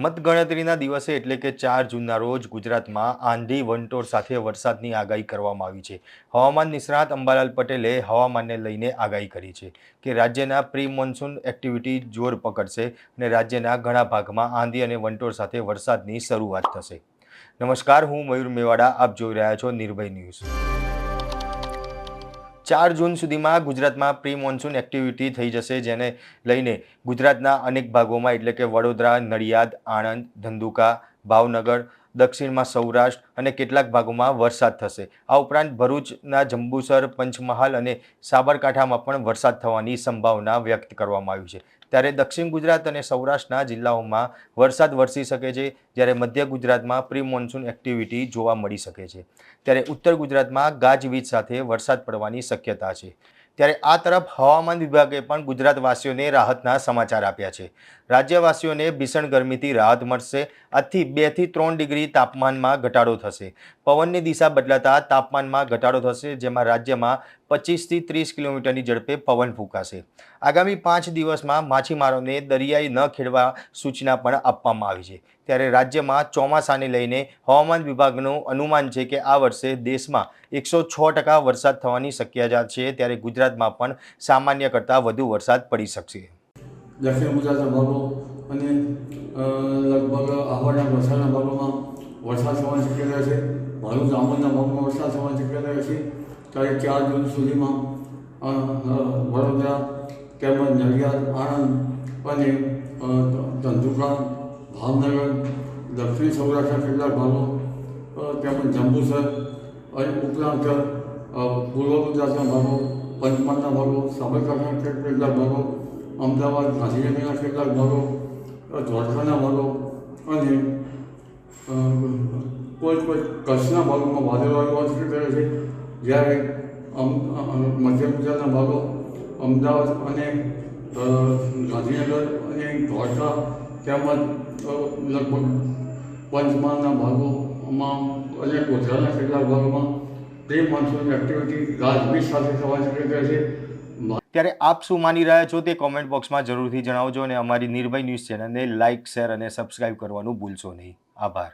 મતગણતરીના દિવસે એટલે કે ચાર જૂનના રોજ ગુજરાતમાં આંધી વંટોળ સાથે વરસાદની આગાહી કરવામાં આવી છે. હવામાન નિષ્ણાત અંબાલાલ પટેલે હવામાનને લઈને આગાહી કરી છે કે રાજ્યના પ્રી મોન્સૂન એક્ટિવિટી જોર પકડશે અને રાજ્યના ઘણા ભાગમાં આંધી અને વંટોળ સાથે વરસાદની શરૂઆત થશે. નમસ્કાર, હું મયુર મેવાડા, આપ જોઈ રહ્યા છો નિર્ભય ન્યૂઝ. ચાર જૂન સુધીમાં ગુજરાતમાં પ્રી મોન્સૂન એક્ટિવિટી થઈ જશે, જેને લઈને ગુજરાતના અનેક ભાગોમાં એટલે કે વડોદરા, નડિયાદ, આણંદ, ધંધુકા, ભાવનગર દક્ષિણમાં સૌરાષ્ટ્ર અને કેટલાક ભાગોમાં વરસાદ થશે. આ ઉપરાંત ભરૂચના જંબુસર, પંચમહાલ અને સાબરકાંઠામાં પણ વરસાદ થવાની સંભાવના વ્યક્ત કરવામાં આવી છે. ત્યારે દક્ષિણ ગુજરાત અને સૌરાષ્ટ્રના જિલ્લાઓમાં વરસાદ વરસી શકે છે, જ્યારે મધ્ય ગુજરાતમાં પ્રી મોન્સૂન એક્ટિવિટી જોવા મળી શકે છે. ત્યારે ઉત્તર ગુજરાતમાં ગાજવીજ સાથે વરસાદ પડવાની શક્યતા છે. ત્યારે આ તરફ હવામાન વિભાગે પણ ગુજરાતવાસીઓને રાહતના સમાચાર આપ્યા છે. રાજ્યવાસીઓને ભીષણ ગરમીથી રાહત મળશે. આજથી બેથી ત્રણ ડિગ્રી તાપમાનમાં ઘટાડો થશે. પવનની દિશા બદલાતા તાપમાનમાં ઘટાડો થશે, જેમાં રાજ્યમાં પચીસથી ત્રીસ કિલોમીટરની ઝડપે પવન ફૂંકાશે. આગામી પાંચ દિવસમાં માછીમારોને દરિયાઈ ન ખેડવા સૂચના પણ આપવામાં આવી છે. ત્યારે રાજ્યમાં ચોમાસાને લઈને હવામાન વિભાગનું અનુમાન છે કે આ વર્ષે દેશમાં એકસો છ ટકા વરસાદ થવાની શક્યતા છે. ત્યારે ગુજરાતમાં પણ સામાન્ય કરતાં વધુ વરસાદ પડી શકશે. દક્ષિણ ગુજરાતના ભાગો અને લગભગ આહવાડના વલસાડના ભાગોમાં વરસાદ થવાની શક્યતા છે. ભરૂચ દામોદના ભાગમાં વરસાદ થવાની શક્યતા છે. ત્યારે ચાર જૂન સુધીમાં વડોદરા, તેમજ નડિયાદ, આણંદ અને ધંધુકા, ભાવનગર, દક્ષિણ સૌરાષ્ટ્રના કેટલાક ભાગો તેમજ જંબુસર અને ઉપરાંત પૂર્વ ગુજરાતના ભાગો, પંચમહાલના ભાગો, સાબરકાંઠાના કેટલાક ભાગો, અમદાવાદ, ગાંધીનગરના કેટલાક ભાગો દ્વારકાના ભાગો અને કોઈ કોઈ કચ્છના ભાગોમાં વાદળવાળી વાત કરે છે. જ્યારે મધ્ય ગુજરાતના ભાગો અમદાવાદ અને ગાંધીનગર અને દ્વારકા તેમજ લગભગ પંચમહાલના ભાગોમાં અને ગોધરાના કેટલાક ભાગોમાં પ્રી મોન્સૂન એક્ટિવિટી ગાજવીજ સાથે થવા શક્યતા છે. ત્યારે આપ શું માની રહ્યા છો તે કોમેન્ટ બોક્સમાં જરૂરથી જણાવજો અને અમારી નિર્ભય ન્યૂઝ ચેનલને લાઇક શેર અને સબસ્ક્રાઇબ કરવાનું ભૂલશો નહીં. આભાર.